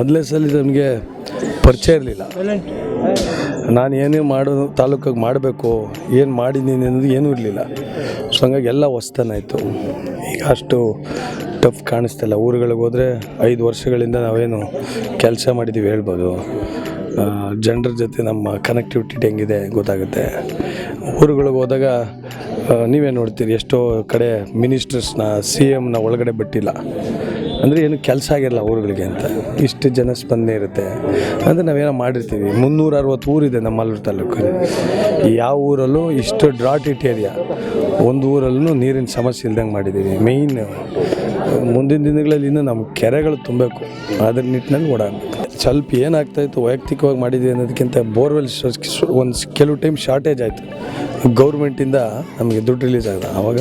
ಮೊದಲನೇ ಸಲ ನಮಗೆ ಪರಿಚಯ ಇರಲಿಲ್ಲ. ನಾನು ಏನೇ ಮಾಡೋ ತಾಲೂಕಿಗೆ ಮಾಡಬೇಕು ಏನು ಮಾಡಿದ್ದೀನಿ ಅನ್ನೋದು ಏನೂ ಇರಲಿಲ್ಲ. ಸೊ ಹಂಗಾಗಿ ಎಲ್ಲ ಹೊಸ್ತನಾಯಿತು ಈಗ ಅಷ್ಟು ಟಫ್ ಕಾಣಿಸ್ತಿಲ್ಲ ಊರುಗಳಿಗೆ ಹೋದರೆ ಐದು ವರ್ಷಗಳಿಂದ ನಾವೇನು ಕೆಲಸ ಮಾಡಿದ್ದೀವಿ ಹೇಳ್ಬೋದು. ಜನರ ಜೊತೆ ನಮ್ಮ ಕನೆಕ್ಟಿವಿಟಿ ಹೆಂಗಿದೆ ಗೊತ್ತಾಗುತ್ತೆ. ಊರುಗಳಿಗೆ ಹೋದಾಗ ನೀವೇ ನೋಡ್ತೀರಿ ಎಷ್ಟೋ ಕಡೆ ಮಿನಿಸ್ಟರ್ಸ್ನ ಸಿ ಎಮ್ನ ಒಳಗಡೆ ಬಿಟ್ಟಿಲ್ಲ. ಅಂದರೆ ಏನು ಕೆಲಸ ಆಗಿರಲ್ಲ ಊರುಗಳಿಗೆ ಅಂತ. ಇಷ್ಟು ಜನ ಸ್ಪಂದನೆ ಇರುತ್ತೆ. ಅಂದರೆ ನಾವೇನೋ ಮಾಡಿರ್ತೀವಿ. ಮುನ್ನೂರ ಅರವತ್ತು ಊರಿದೆ ನಮ್ಮ ಮಲ್ಲೂರು ತಾಲೂಕಲ್ಲಿ. ಯಾವ ಊರಲ್ಲೂ ಇಷ್ಟು ಡ್ರಾಟ್ ಇಟ್ ಏರಿಯಾ. ಒಂದು ಊರಲ್ಲೂ ನೀರಿನ ಸಮಸ್ಯೆ ಇಲ್ದಂಗೆ ಮಾಡಿದ್ದೀವಿ. ಮೇಯ್ನ್ ಮುಂದಿನ ದಿನಗಳಲ್ಲಿ ಇನ್ನೂ ನಮ್ಮ ಕೆರೆಗಳು ತುಂಬಬೇಕು. ಅದ್ರ ನಿಟ್ಟಿನಲ್ಲಿ ಓಡಾಡಬೇಕು. ಸ್ವಲ್ಪ ಏನಾಗ್ತಾಯಿತ್ತು ವೈಯಕ್ತಿಕವಾಗಿ ಮಾಡಿದ್ವಿ ಅನ್ನೋದಕ್ಕಿಂತ ಬೋರ್ವೆಲ್ ಒಂದು ಕೆಲವು ಟೈಮ್ ಶಾರ್ಟೇಜ್ ಆಯಿತು. ಗೌರ್ಮೆಂಟಿಂದ ನಮಗೆ ದುಡ್ಡು ರಿಲೀಸ್ ಆಗಿದೆ ಆವಾಗ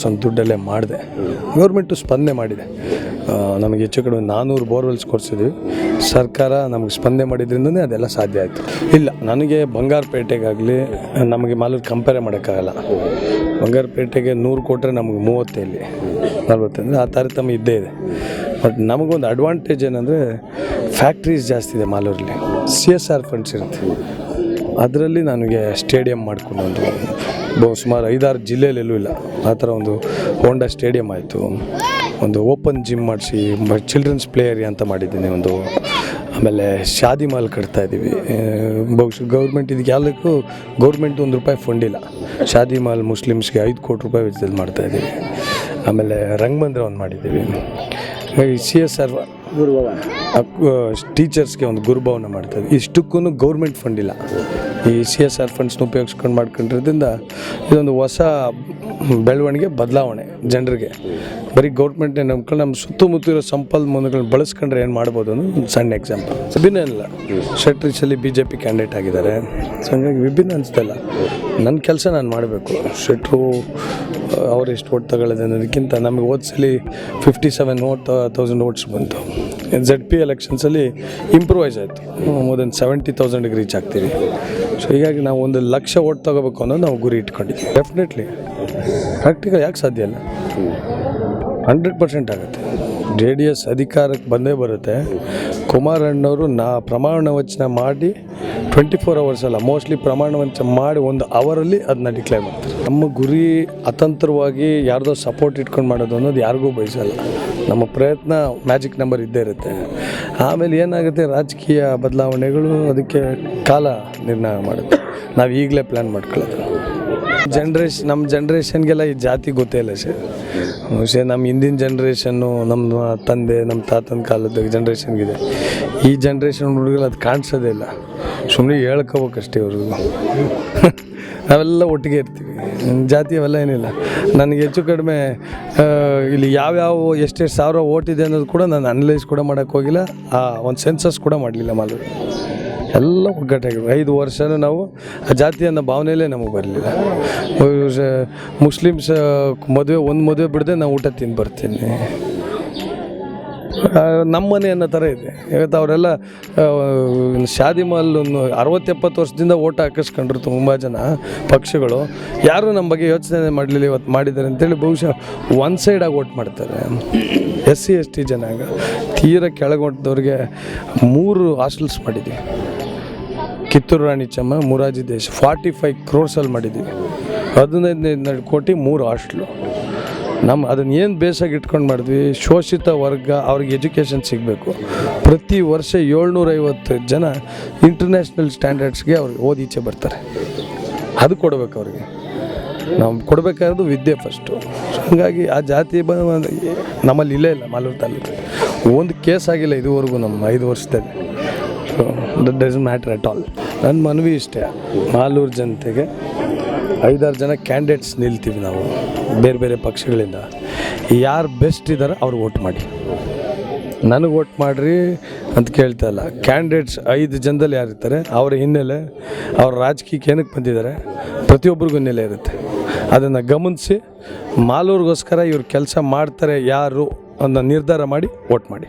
ಸ್ವಲ್ಪ ದುಡ್ಡಲ್ಲೇ ಮಾಡಿದೆ. ಗೌರ್ಮೆಂಟು ಸ್ಪಂದನೆ ಮಾಡಿದೆ. ನಮಗೆ ಹೆಚ್ಚು ಕಡಿಮೆ ನಾನ್ನೂರು ಬೋರ್ವೆಲ್ಸ್ ಕೊಡಿಸಿದ್ವಿ. ಸರ್ಕಾರ ನಮಗೆ ಸ್ಪಂದನೆ ಮಾಡಿದ್ರಿಂದನೇ ಅದೆಲ್ಲ ಸಾಧ್ಯ ಆಯಿತು. ಇಲ್ಲ, ನನಗೆ ಬಂಗಾರಪೇಟೆಗಾಗಲಿ, ನಮಗೆ ಮಾಲೂರು ಕಂಪೇರ್ ಮಾಡೋಕ್ಕಾಗಲ್ಲ. ಬಂಗಾರಪೇಟೆಗೆ ನೂರು ಕೊಟ್ಟರೆ ನಮಗೆ ಮೂವತ್ತೇ ಇಲ್ಲಿ ಆ ತಾರತಮ್ಯ ಇದ್ದೇ ಇದೆ. ಬಟ್ ನಮಗೊಂದು ಅಡ್ವಾಂಟೇಜ್ ಏನಂದರೆ ಫ್ಯಾಕ್ಟ್ರೀಸ್ ಜಾಸ್ತಿ ಇದೆ ಮಾಲೂರಲ್ಲಿ. ಸಿ ಎಸ್ ಆರ್ ಫಂಡ್ಸ್ ಇರುತ್ತೆ. ಅದರಲ್ಲಿ ನನಗೆ ಸ್ಟೇಡಿಯಂ ಮಾಡಿಕೊಂಡು ಬಹು ಸುಮಾರು ಐದಾರು ಜಿಲ್ಲೆಯಲ್ಲೆಲ್ಲೂ ಇಲ್ಲ. ಆ ಥರ ಒಂದು ಹೋಂಡಾ ಸ್ಟೇಡಿಯಂ ಆಯಿತು. ಒಂದು ಓಪನ್ ಜಿಮ್ ಮಾಡಿಸಿ ಚಿಲ್ಡ್ರನ್ಸ್ ಪ್ಲೇ ಅಂತ ಮಾಡಿದ್ದೀನಿ ಒಂದು. ಆಮೇಲೆ ಶಾದಿ ಮಾಲ್ ಕಟ್ತಾ ಇದ್ದೀವಿ. ಬಹುಶಃ ಗೌರ್ಮೆಂಟ್ ಇದಕ್ಕೆ ಯಾವುದಕ್ಕೂ ಗೌರ್ಮೆಂಟ್ ಒಂದು ರೂಪಾಯಿ ಫಂಡ್ ಇಲ್ಲ. ಶಾದಿ ಮಾಲ್ ಮುಸ್ಲಿಮ್ಸ್ಗೆ ಐದು ಕೋಟಿ ರೂಪಾಯಿ ವೆಚ್ಚದಲ್ಲಿ ಮಾಡ್ತಾಯಿದ್ದೀವಿ ಆಮೇಲೆ ರಂಗಮಂದಿರ ಒಂದು ಮಾಡಿದ್ದೀವಿ. ಸಿ ಎಸ್ ಆರ್ ಟೀಚರ್ಸ್ಗೆ ಒಂದು ಗುರುಭವನ ಮಾಡ್ತಾರೆ. ಇಷ್ಟಕ್ಕೂ ಗೌರ್ಮೆಂಟ್ ಫಂಡ್ ಇಲ್ಲ. ಈ ಸಿ ಎಸ್ ಆರ್ ಫಂಡ್ಸ್ನ ಉಪಯೋಗಿಸ್ಕೊಂಡು ಮಾಡ್ಕೊಂಡಿರೋದ್ರಿಂದ ಇದೊಂದು ಹೊಸ ಬೆಳವಣಿಗೆ, ಬದಲಾವಣೆ ಜನರಿಗೆ. ಬರೀ ಗೌರ್ಮೆಂಟ್ನೇ ನಂಬ್ಕೊಂಡು ನಮ್ಮ ಸುತ್ತಮುತ್ತ ಇರೋ ಸಂಪನ್ಮೂಲಗಳನ್ನ ಬಳಸ್ಕೊಂಡ್ರೆ ಏನು ಮಾಡ್ಬೋದು ಅನ್ನೋದು ಒಂದು ಸಣ್ಣ ಎಕ್ಸಾಂಪಲ್ ವಿಭಿನ್ನ ಇಲ್ಲ ಶೆಟ್ರಿಸಲ್ಲಿ ಬಿ ಜೆ ಪಿ ಕ್ಯಾಂಡಿಡೇಟ್ ಆಗಿದ್ದಾರೆ. ಸೊ ಹಂಗಾಗಿ ವಿಭಿನ್ನ ಅನಿಸ್ತಲ್ಲ ನನ್ನ ಕೆಲಸ ನಾನು ಮಾಡಬೇಕು. ಶೆಟ್ರು ಅವ್ರು ಎಷ್ಟು ಓಟ್ ತಗೊಳ್ಳೋದು ಅನ್ನೋದಕ್ಕಿಂತ ನಮಗೆ ಓದ್ಸಲಿ fifty seven vote thousand votes ಬಂತು. ಝೆಡ್ ಪಿ ಎಲೆಕ್ಷನ್ಸಲ್ಲಿ ಇಂಪ್ರೂವೈಸ್ ಆಯಿತು. ಮೋರ್ ದೆನ್ ಸೆವೆಂಟಿ ತೌಸಂಡಿಗೆ ರೀಚ್ ಆಗ್ತೀವಿ. ಸೊ ಹೀಗಾಗಿ ನಾವು ಒಂದು ಲಕ್ಷ ಓಟ್ ತಗೋಬೇಕು ಅನ್ನೋದು ನಾವು ಗುರಿ ಇಟ್ಕೊಂಡಿದ್ವಿ ಡೆಫಿನೆಟ್ಲಿ ಪ್ರಾಕ್ಟಿಕಲ್ ಯಾಕೆ ಸಾಧ್ಯ ಇಲ್ಲ? ಹಂಡ್ರೆಡ್ ಪರ್ಸೆಂಟ್ ಆಗುತ್ತೆ. ಜೆ ಡಿ ಎಸ್ ಅಧಿಕಾರಕ್ಕೆ ಬಂದೇ ಬರುತ್ತೆ. ಕುಮಾರಣ್ಣವರು ನಾ ಪ್ರಮಾಣ ವಚನ ಮಾಡಿ ಟ್ವೆಂಟಿ ಫೋರ್ ಅವರ್ಸ್ ಅಲ್ಲ ಮೋಸ್ಟ್ಲಿ ಪ್ರಮಾಣ ವಚನ ಮಾಡಿ ಒಂದು ಅವರಲ್ಲಿ ಅದನ್ನ ಡಿಕ್ಲೇರ್ ಮಾಡ್ತಾರೆ. ನಮ್ಮ ಗುರಿ ಅತಂತ್ರವಾಗಿ ಯಾರ್ದೋ ಸಪೋರ್ಟ್ ಇಟ್ಕೊಂಡು ಮಾಡೋದು ಅನ್ನೋದು ಯಾರಿಗೂ ಬಯಸಲ್ಲ. ನಮ್ಮ ಪ್ರಯತ್ನ ಮ್ಯಾಜಿಕ್ ನಂಬರ್ ಇದ್ದೇ ಇರುತ್ತೆ. ಆಮೇಲೆ ಏನಾಗುತ್ತೆ, ರಾಜಕೀಯ ಬದಲಾವಣೆಗಳು ಅದಕ್ಕೆ ಕಾಲ ನಿರ್ಣಯ ಮಾಡುತ್ತೆ. ನಾವು ಈಗಲೇ ಪ್ಲ್ಯಾನ್ ಮಾಡ್ಕೊಳ್ಳೋದು. ಜನ್ರೇಷ್ ನಮ್ಮ ಜನ್ರೇಷನ್ಗೆಲ್ಲ ಈ ಜಾತಿ ಗೊತ್ತೇ ಇಲ್ಲ ಸರ್. ಬಹುಶಃ ನಮ್ಮ ಹಿಂದಿನ ಜನ್ರೇಷನ್ನು ನಮ್ಮ ತಂದೆ ನಮ್ಮ ತಾತನ ಕಾಲದ ಜನ್ರೇಷನ್ಗಿದೆ ಈ ಜನ್ರೇಷನ್ ಹುಡುಗರು ಅದು ಕಾಣಿಸೋದೇ ಇಲ್ಲ. ಸುಮ್ಮನೆ ಹೇಳ್ಕೋಬೇಕಷ್ಟೇ ಅವ್ರಿಗೂ ನಾವೆಲ್ಲ ಒಟ್ಟಿಗೆ ಇರ್ತೀವಿ. ಜಾತಿ ಅವೆಲ್ಲ ಏನಿಲ್ಲ. ನನಗೆ ಹೆಚ್ಚು ಕಡಿಮೆ ಇಲ್ಲಿ ಯಾವ್ಯಾವ ಎಷ್ಟೆಷ್ಟು ಸಾವಿರ ಓಟಿದೆ ಅನ್ನೋದು ಕೂಡ ನಾನು ಅನಲೈಸ್ ಕೂಡ ಮಾಡೋಕ್ಕೋಗಿಲ್ಲ ಆ, ಒಂದು ಸೆನ್ಸಸ್ ಕೂಡ ಮಾಡಲಿಲ್ಲ ಮಾಲೂರು. ಎಲ್ಲ ಒಗ್ಗಟ್ಟಾಗಿ ಐದು ವರ್ಷನೂ ನಾವು ಆ ಜಾತಿ ಅನ್ನೋ ಭಾವನೆಯಲ್ಲೇ ನಮಗೆ ಬರಲಿಲ್ಲ. ಮುಸ್ಲಿಮ್ಸ್ ಮದುವೆ, ಒಂದು ಮದುವೆ ಬಿಡದೆ ನಾವು ಊಟ ತಿಂದು ಬರ್ತೀನಿ. ನಮ್ಮ ಮನೆ ಅನ್ನೋ ಥರ ಇದೆ. ಇವತ್ತು ಅವರೆಲ್ಲ ಶಾದಿ ಒಂದು ಅರವತ್ತೆಪ್ಪತ್ತು ವರ್ಷದಿಂದ ಓಟ್ ಹಾಕಿಸ್ಕೊಂಡ್ರು ತುಂಬ ಜನ ಪಕ್ಷಗಳು. ಯಾರೂ ನಮ್ಮ ಬಗ್ಗೆ ಯೋಚನೆ ಮಾಡಲಿಲ್ಲ ಇವತ್ತು ಮಾಡಿದ್ದಾರೆ ಅಂತೇಳಿ ಬಹುಶಃ ಒನ್ ಸೈಡಾಗಿ ಓಟ್ ಮಾಡ್ತಾರೆ. ಎಸ್ ಸಿ ಎಸ್ ಟಿ ಜನಾಂಗ ತೀರ ಕೆಳಗೊಂಡವ್ರಿಗೆ ಮೂರು ಹಾಸ್ಟೆಲ್ಸ್ ಮಾಡಿದ್ವಿ ಕಿತ್ತೂರು ರಾಣಿ ಚಮ್ಮ ಮುರಾಜಿ ದೇಶ ಫಾರ್ಟಿ ಫೈವ್ ಕ್ರೋರ್ಸಲ್ಲಿ ಮಾಡಿದ್ದೀವಿ ಹದಿನೈದು ಕೋಟಿ, ಮೂರು ಹಾಸ್ಟ್ಲು. ನಮ್ಮ ಅದನ್ನು ಏನು ಬೇಸಾಗಿ ಇಟ್ಕೊಂಡು ಮಾಡಿದ್ವಿ, ಶೋಷಿತ ವರ್ಗ, ಅವ್ರಿಗೆ ಎಜುಕೇಷನ್ ಸಿಗಬೇಕು. ಪ್ರತಿ ವರ್ಷ ಏಳ್ನೂರೈವತ್ತು ಜನ ಇಂಟರ್ನ್ಯಾಷನಲ್ ಸ್ಟ್ಯಾಂಡರ್ಡ್ಸ್ಗೆ ಅವ್ರಿಗೆ ಓದಿ ಬರ್ತಾರೆ. ಅದು ಕೊಡಬೇಕು ಅವ್ರಿಗೆ. ನಾವು ಕೊಡಬೇಕಾದ್ದು ವಿದ್ಯೆ ಫಸ್ಟು ಹಾಗಾಗಿ ಆ ಜಾತಿ ಬ ನಮ್ಮಲ್ಲಿ ಇಲ್ಲೇ ಇಲ್ಲ, ಮಾಲೂರು ತಾಲೂಕು ಒಂದು ಕೇಸ್ ಆಗಿಲ್ಲ ಇದುವರೆಗೂ ನಮ್ಮ ಐದು ವರ್ಷದಲ್ಲಿ. So that does matter at all ನನ್ನ ಮನವಿ ಇಷ್ಟೇ. ಮಾಲೂರು ಜನತೆಗೆ ಐದಾರು ಜನ ಕ್ಯಾಂಡಿಡೇಟ್ಸ್ ನಿಲ್ತೀವಿ ನಾವು. ಬೇರೆ ಬೇರೆ ಪಕ್ಷಗಳಿಂದ. ಯಾರು ಬೆಸ್ಟ್ ಇದ್ದಾರೆ ಅವ್ರು ವೋಟ್ ಮಾಡಿ. ನನಗೆ ವೋಟ್ ಮಾಡಿರಿ ಅಂತ ಕೇಳ್ತಾ ಇಲ್ಲ. ಕ್ಯಾಂಡಿಡೇಟ್ಸ್ ಐದು ಜನದಲ್ಲಿ ಯಾರಿರ್ತಾರೆ, ಅವರ ಹಿನ್ನೆಲೆ ಅವ್ರ ರಾಜಕೀಯಕ್ಕೆ ಏನಕ್ಕೆ ಬಂದಿದ್ದಾರೆ, ಪ್ರತಿಯೊಬ್ಬರಿಗೂ ಹಿನ್ನೆಲೆ ಇರುತ್ತೆ. ಅದನ್ನು ಗಮನಿಸಿ, ಮಾಲೂರಿಗೋಸ್ಕರ ಇವ್ರು ಕೆಲಸ ಮಾಡ್ತಾರೆ ಯಾರು ಅನ್ನೋ ನಿರ್ಧಾರ ಮಾಡಿ ವೋಟ್ ಮಾಡಿ.